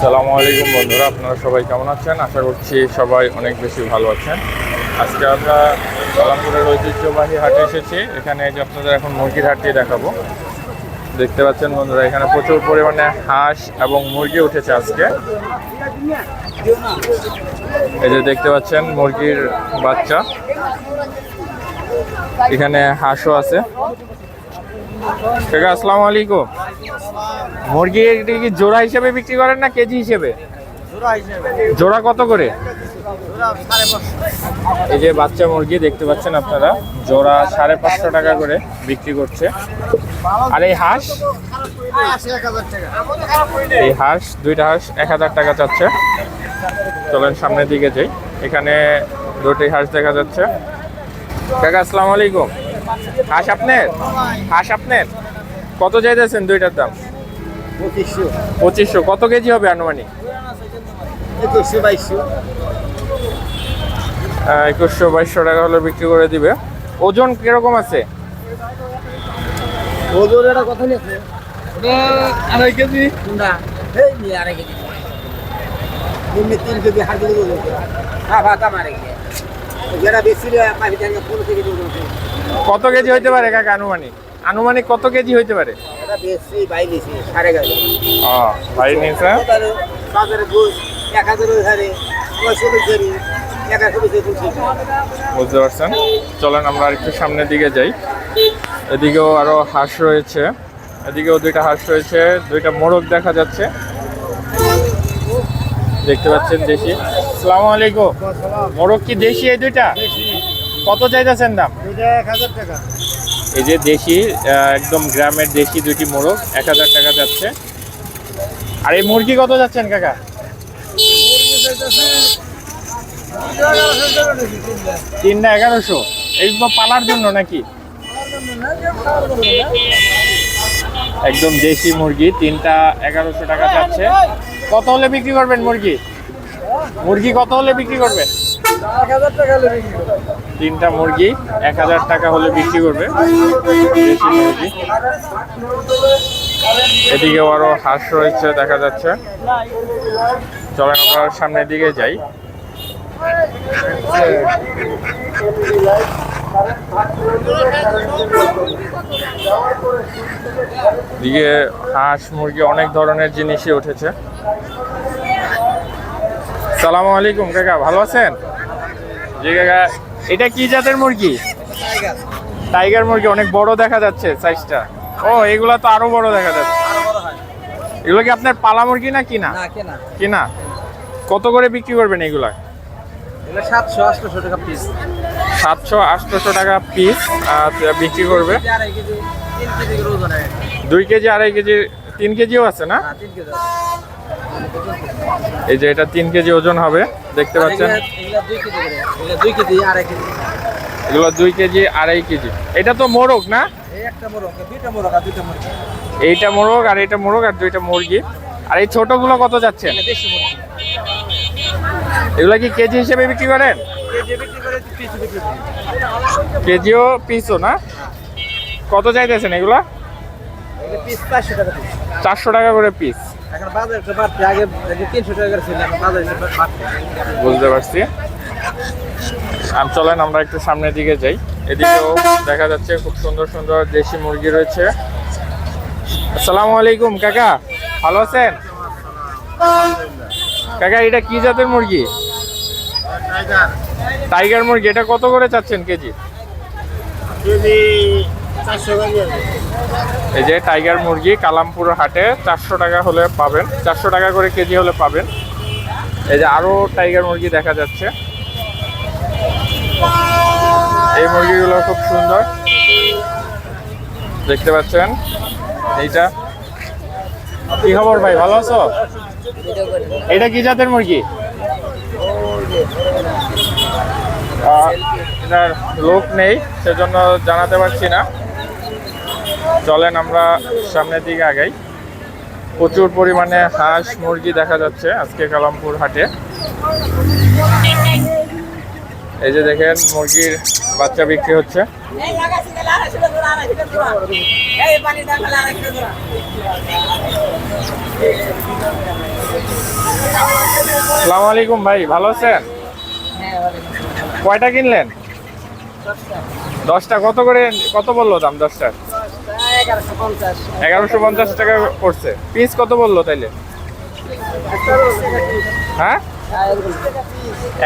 আসসালামু আলাইকুম বন্ধুরা, আপনারা সবাই কেমন আছেন? আশা করছি সবাই অনেক বেশি ভালো আছেন। আজকে আমরা সালামপুরের ঐতিহ্যবাহী হাটে এসেছি। এখানে যে আপনাদের এখন মুরগির হাটটি দেখাবো। দেখতে পাচ্ছেন বন্ধুরা, এখানে প্রচুর পরিমাণে হাঁস এবং মুরগি উঠেছে আজকে। এই যে দেখতে পাচ্ছেন মুরগির বাচ্চা। এখানে হাঁসও আছে। কাকা আসসালামু আলাইকুম। মুরগি কি জোড়া হিসেবে বিক্রি করেন না কেজি হিসেবে? জোড়া কত করে? এই যে বাচ্চা মুরগি দেখতে পাচ্ছেন আপনারা জোড়া সাড়ে পাঁচশো টাকা করে বিক্রি করছে। আর এই হাঁস? এই হাঁস দুইটা হাঁস এক হাজার টাকা চাচ্ছে। চলেন সামনের দিকে যাই। এখানে দুটি হাঁস দেখা যাচ্ছে। কাকা আসসালামু আলাইকুম। হাঁস আপনার? হাঁস আপনার? কত চাইতেছেন দুইটার দাম? পঁচিশশো। পঁচিশশো। কত কেজি হবে আনুমানিক? একুশশো বাইশশো। একুশশো বাইশশো টাকা হলে বিক্রি করে দিবে। ওজন কীরকম আছে? ওজন এটা কত নিয়েছে আড়াই কেজি। এই আড়াই কেজি। তিন কেজি হ্যাঁ ভাত আমার কত কেজি হইতে পারে কাকা আনুমানিক? আনুমানিক কত কেজি হইতে পারে? বুঝতে পারছেন? চলেন আমরা একটু সামনের দিকে যাই। এদিকেও আরও হাঁস রয়েছে। এদিকেও দুইটা হাঁস রয়েছে দুইটা মোরগ দেখা যাচ্ছে। দেখতে পাচ্ছেন দেশি। সালামু আলাইকুম। মোরগ কি দেশি এই দুইটা? কত চাইতেছেন দাম? টাকা। এই যে দেশি একদম গ্রামের দেশি দুইটি মোরগ এক হাজার টাকা যাচ্ছে। আর এই মুরগি কত যাচ্ছেন কাকা? তিনটা এগারোশো। এইগুলো পালার জন্য নাকি? একদম দেশি মুরগি তিনটা এগারোশো টাকা যাচ্ছে। কত হলে বিক্রি করবেন মুরগি? মুরগি কত হলে বিক্রি করবেন। তিনটা মুরগি এক হাজার টাকা হলে বিক্রি করবে। দেশি মুরগি। এদিকে আরও হাঁস রয়েছে দেখা যাচ্ছে। চলেন আমরা সামনের দিকে যাই। দিকে হাঁস মুরগি অনেক ধরনের জিনিসই উঠেছে। সালাম আলাইকুম কাকা ভালো আছেন? জি কাকা এটা কি জাতের মুরগি? টাইগার মুরগি অনেক বড় দেখা যাচ্ছে সাইজটা ও এগুলা তো আরও বড় দেখা যাচ্ছে। এগুলো কি আপনার পালা মুরগি না কিনা? না কেনা। কত করে বিক্রি করবেন এগুলা? সাতশো আটশোশো টাকা পিস সাতশো আটশোশো টাকা পিস বিক্রি করবে। দুই কেজি আড়াই কেজি তিন কেজিও আছে না? এই যে এটা তিন কেজি ওজন হবে দেখতে পাচ্ছেন? দুই কেজি করে এগুলা দুই কেজি আড়াই কেজি। এটা তো মোরগ না? এই মোরগ আর এইটা মোরগ আর এটা মোরগ আর দুইটা মুরগি। আর এই ছোটগুলো কত যাচ্ছে? এগুলো কি কেজি হিসেবে বিক্রি করেন? কেজিও পিসও না? কত চাইতেছেন এগুলা? চারশো টাকা করে পিস বুঝতে পারছি। আর চলেন আমরা একটু সামনের দিকে যাই। এদিকেও দেখা যাচ্ছে খুব সুন্দর সুন্দর দেশি মুরগি রয়েছে। আসসালামু আলাইকুম, কাকা। ভালো আছেন? কাকা, এটা কি জাতের মুরগি? টাইগার মুরগি এটা কত করে চাচ্ছেন কেজি? এই যে টাইগার মুরগি কালামপুর হাটে চারশো টাকা হলে পাবেন। চারশো টাকা করে কেজি হলে পাবেন। এই যে আরও টাইগার মুরগি দেখা যাচ্ছে। এই মুরগিগুলো খুব সুন্দর। দেখতে পাচ্ছেন? এইটা। কি খবর ভাই ভালো আছো? এটা কি জাতের মুরগি? এটার লোক নেই সেজন্য জানাতে পারছি না চলেন আমরা সামনের দিকে আগাই প্রচুর পরিমাণে হাঁস মুরগি দেখা যাচ্ছে আজকে কালামপুর হাটে এই যে দেখেন মুরগির বাচ্চা বিক্রি হচ্ছে এই লাগাছি তাহলে আড়াইশো টাকা জোড়া, আড়াইশো টাকা জোড়া। এই পানির দাম তাহলে আড়াইশো টাকা জোড়া। সালাম আলাইকুম ভাই ভালো আছেন কয়টা কিনলেন? দশটা। কত করে, কত বলল দাম দশটা? এগারোশো পঞ্চাশ টাকা পড়ছে। পিস কত বলল তাইলে? হ্যাঁ?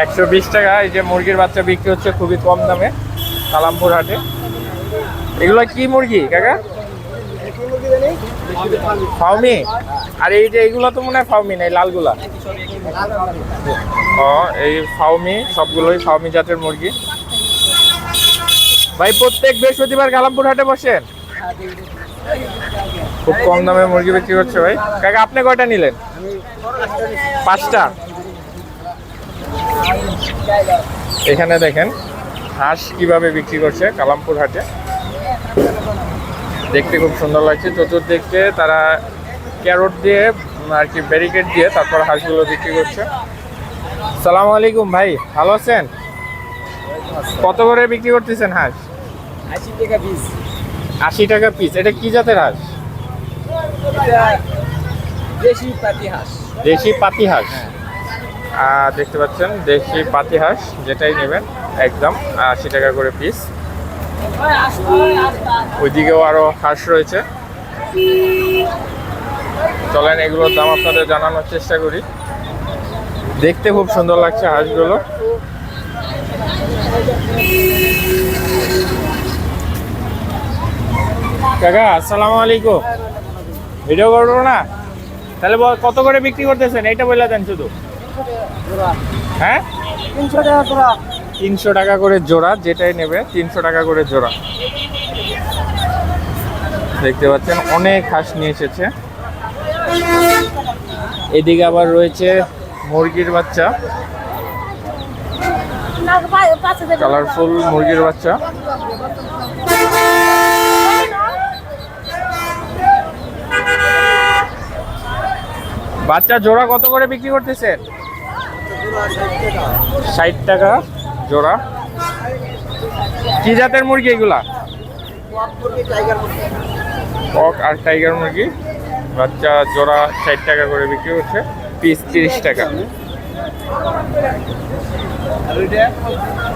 একশো বিশ টাকা। এই যে মুরগির বাচ্চা বিক্রি হচ্ছে খুবই কম দামে কালামপুর হাটে। এগুলো কি মুরগি, কাকা? ফাউমি আর এই যে এগুলো তো মনে হয় ফাউমি না, এই লালগুলা? ও, এই ফাউমি সবগুলোই ফাউমি জাতের মুরগি। ভাই, প্রত্যেক বৃহস্পতিবার কালামপুর হাটে বসেন? খুব কম দামে মুরগি বিক্রি করছে ভাই। কাকা, আপনি কয়টা নিলেন? পাঁচটা? এখানে দেখেন, হাঁস কীভাবে বিক্রি করছে কালামপুর হাটে। দেখতে খুব সুন্দর লাগছে। চতুর্দিকে তারা ক্যারট দিয়ে আর কি ব্যারিকেড দিয়ে তারপর হাঁসগুলো বিক্রি করছে। সালাম আলাইকুম ভাই ভালো আছেন? কত করে বিক্রি করতেছেন হাঁস? আশি টাকা পিস আশি টাকা পিস এটা কি জাতের হাঁস? দেশি পাতি হাঁস। দেশি পাতি হাঁস। দেখতে পাচ্ছেন দেশি পাতি হাঁস যেটাই নেবেন একদম আশি টাকা করে পিস ওইদিকেও আরও হাঁস রয়েছে। চলেন এগুলোর দাম আপনাদের জানানোর চেষ্টা করি। দেখতে খুব সুন্দর লাগছে হাঁসগুলো। কাকা আসসালামু আলাইকুম। ভিডিও করব না? তাহলে কত করে বিক্রি করতেছেন? এইটা বলে দেন শুধু। হ্যাঁ? তিনশো টাকা তোরা তিনশো টাকা করে জোড়া যেটাই নেবে তিনশো টাকা করে জোড়া। দেখতে পাচ্ছেন অনেক হাঁস নিয়ে এসেছে। এদিকে আবার রয়েছে মুরগির বাচ্চা। কালারফুল মুরগির বাচ্চা। বাচ্চা জোড়া কত করে বিক্রি করতেছেন ষাট টাকা জোড়া। কি জাতের মুরগি এগুলা? আর টাইগার মুরগি। বাচ্চা জোড়া ষাট টাকা করে বিক্রি হচ্ছে পিস তিরিশ টাকা।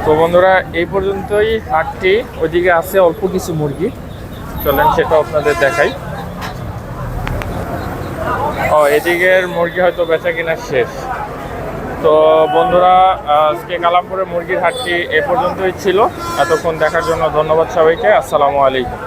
তো বন্ধুরা, এই পর্যন্তই হাটটি। ওইদিকে আছে অল্প কিছু মুরগি। চলেন সেটা আপনাদের দেখাই। ও, এদিকের মুরগি হয়তো বেচা কিনা শেষ। তো বন্ধুরা, আজকে কালামপুরের মুরগির হাটটি এ পর্যন্তই ছিল। এতক্ষণ দেখার জন্য ধন্যবাদ সবাইকে। আসসালামু আলাইকুম।